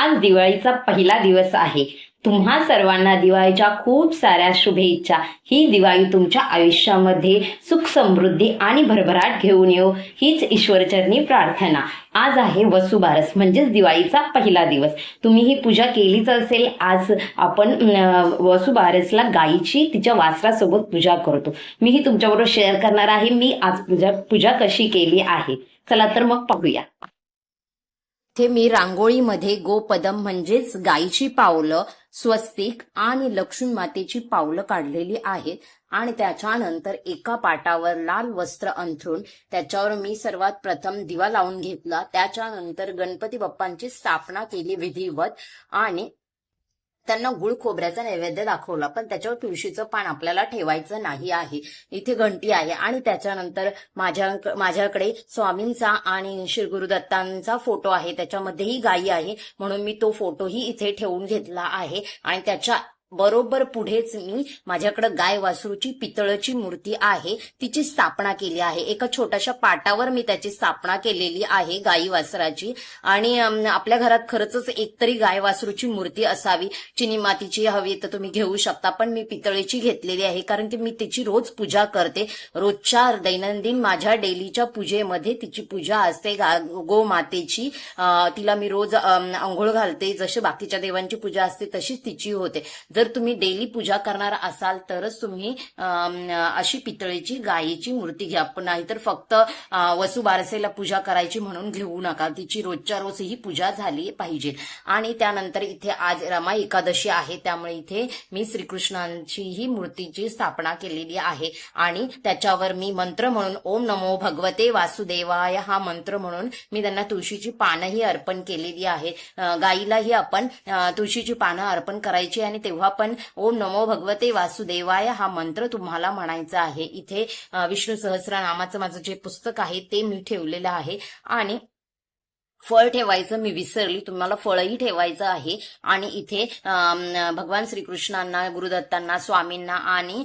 आज दिवाळीचा पहिला दिवस आहे. तुम्हा सर्वांना दिवाळीच्या खूप साऱ्या शुभेच्छा. ही दिवाळी तुमच्या आयुष्यामध्ये सुख समृद्धी आणि भरभराट घेऊन येऊ हीच ईश्वरचरणी प्रार्थना. आज आहे वसुबारस म्हणजेच दिवाळीचा पहिला दिवस. तुम्ही ही पूजा केलीच असेल आज आपण वसुबारसला गायीची तिच्या वासरासोबत पूजा करतो. मी ही तुमच्याबरोबर शेअर करणार आहे मी आज पूजा पूजा कशी केली आहे. चला तर मग पाहूया. इथे मी रांगोळीमध्ये गोपदम म्हणजेच गायीची पावलं स्वस्तिक आणि लक्ष्मी मातेची पावलं काढलेली आहेत. आणि त्याच्यानंतर एका पाटावर लाल वस्त्र अंथरून त्याच्यावर मी सर्वात प्रथम दिवा लावून घेतला. त्याच्यानंतर गणपती बाप्पांची स्थापना केली विधिवत. आणि त्यांना गुळ खोबऱ्याचा नैवेद्य दाखवला पण त्याच्यावर तुळशीचं पान आपल्याला ठेवायचं नाही आहे. इथे घंटी आहे आणि त्याच्यानंतर माझ्या माझ्याकडे स्वामींचा आणि श्री गुरुदत्तांचा फोटो आहे. त्याच्यामध्येही गायी आहे. म्हणून मी तो फोटोही इथे ठेवून घेतला आहे. आणि त्याच्या बरोबर पुढेच मी माझ्याकडे गाय वासरूची पितळची मूर्ती आहे तिची स्थापना केली आहे. एका छोट्याशा पाटावर मी त्याची स्थापना केलेली आहे गाई वासराची. आणि आपल्या घरात खरंच एकतरी गाय वासरूची मूर्ती असावी. चिनी मातीची हवी तर तुम्ही घेऊ शकता पण मी पितळेची घेतलेली आहे कारण की मी तिची रोज पूजा करते. रोजच्या दैनंदिन माझ्या डेलीच्या पूजेमध्ये तिची पूजा असते गा- गोमातेची. तिला मी रोज आंघोळ घालते. जशी बाकीच्या देवांची पूजा असते तशीच तिची होते. जर तुम्ही डेली पूजा करणार असाल तरच तुम्ही अं, अशी पितळेची गायीची मूर्ती घ्या. पण नाहीतर फक्त वसुबारसेला पूजा करायची म्हणून घेऊ नका. तिची रोजच्या रोज ही पूजा झाली पाहिजे. आणि त्यानंतर इथे आज रमा एकादशी आहे. त्यामुळे इथे मी श्रीकृष्णांची ही मूर्तीची स्थापना केलेली आहे. आणि त्याच्यावर मी मंत्र म्हणून ओम नमो भगवते वासुदेवाय हा मंत्र म्हणून मी त्यांना तुळशीची पानंही अर्पण केलेली आहे. अं, गाईलाही आपण तुळशीची पानं अर्पण करायची आणि तेव्हा पण ओम नमो भगवते वासुदेवाय हा मंत्र तुम्हाला म्हणायचा आहे. इथे विष्णू विष्णू सहस्रनामाचं माझं जे पुस्तक आहे ते मी ठेवलेलं आहे. आणि फळ ठेवायचं मी विसरली. तुम्हाला फळही ठेवायचं आहे. आणि इथे भगवान श्रीकृष्णांना गुरुदत्तांना स्वामींना आणि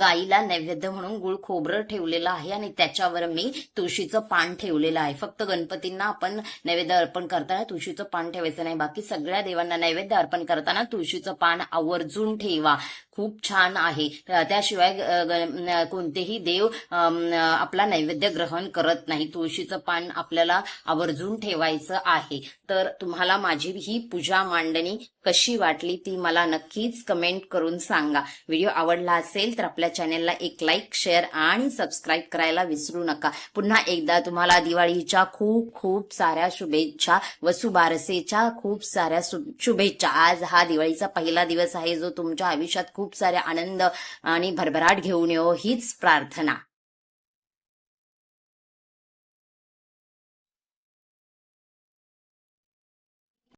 गाईला नैवेद्य म्हणून गुळ खोबरं ठेवलेलं आहे. आणि त्याच्यावर मी तुळशीचं पान ठेवलेलं आहे. फक्त गणपतींना आपण नैवेद्य अर्पण करताना तुळशीचं पान ठेवायचं नाही. बाकी सगळ्या देवांना नैवेद्य अर्पण करताना तुळशीचं पान आवर्जून ठेवा. खूप छान आहे. त्याशिवाय कोणतेही देव आपला नैवेद्य ग्रहण करत नाही. तुळशीचं पान आपल्याला आवर्जून ठेवायचं आहे. तर तुम्हाला माझी ही पूजा मांडणी कशी वाटली ती मला नक्कीच कमेंट करून सांगा. व्हिडिओ आवडला असेल तर आपल्या चॅनेलला एक लाईक शेअर आणि सबस्क्राईब करायला विसरू नका. पुन्हा एकदा तुम्हाला दिवाळीच्या खूप खूप साऱ्या शुभेच्छा वसुबारसेच्या खूप साऱ्या शुभेच्छा. आज हा दिवाळीचा पहिला दिवस आहे जो तुमच्या आयुष्यात खूप सारे आनंद आणि भरभराट घेऊन येऊ हीच प्रार्थना.